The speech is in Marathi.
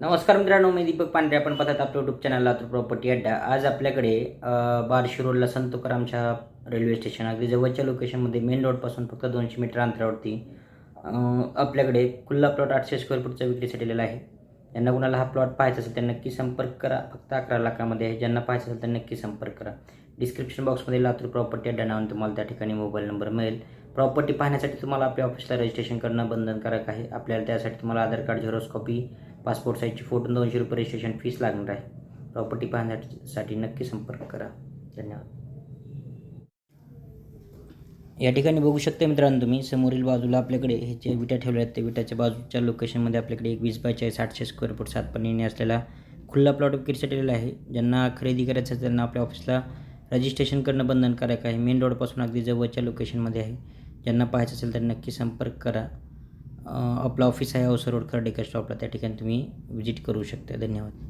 नमस्कार मित्रांनो मी दीपक पांढरे. आपण पाहतात आपल्या युट्यूब चॅनल लातूर प्रॉपर्टी अड्डा. आज आपल्याकडे बारशी बार्शी रोडला संत तुकारामच्या रेल्वे स्टेशन अगदी जवळच्या लोकेशनमध्ये मेन रोडपासून फक्त दोनशे मीटर अंतरावरती आपल्याकडे खुल्ला प्लॉट आठशे स्क्वेअर फूटचा विक्रीसाठी दिलेला आहे. ज्यांना कुणाला हा प्लॉट पाहायचा असेल त्यांना नक्की संपर्क करा. फक्त अकरा लाखामध्ये आहे. ज्यांना पाहायचं असेल त्यांना नक्की संपर्क करा. डिस्क्रिप्शन बॉक्समध्ये लातूर प्रॉपर्टी अड्डा नावाने तुम्हाला त्या ठिकाणी मोबाईल नंबर मिळेल. प्रॉपर्टी पाहण्यासाठी तुम्हाला आपल्या ऑफिसला रजिस्ट्रेशन करणं बंधनकारक आहे. आपल्याला त्यासाठी तुम्हाला Aadhaar card xerox copy passport साईजची फोटो दोनशे रुपये रजिस्ट्रेशन फीस लागणार आहे. प्रॉपर्टी पाहण्यासाठी नक्की संपर्क करा. धन्यवाद. या ठिकाणी बघू शकता मित्रांनो तुम्ही समोरील बाजूला आपल्याकडे हे जे विटा ठेवल्या आहेत ते विटाच्या बाजूच्या लोकेशनमध्ये आपल्याकडे एक वीस बाय चाळीस आठशे स्क्वेअर फूट सात पन्नीने असलेला खुल्ला प्लॉट विक्रीसाठी दिलेला आहे. ज्यांना खरेदी करायचं असेल त्यांना आपल्या ऑफिसला रजिस्ट्रेशन करणं बंधनकारक आहे. मेन रोडपासून अगदी जवळच्या लोकेशनमध्ये आहे. ज्यांना पाहायचं असेल तर नक्की संपर्क करा. आपलं ऑफिस आहे औसर रोड डेकर स्टॉपला त्या ठिकाणी तुम्ही व्हिजिट करू शकता धन्यवाद.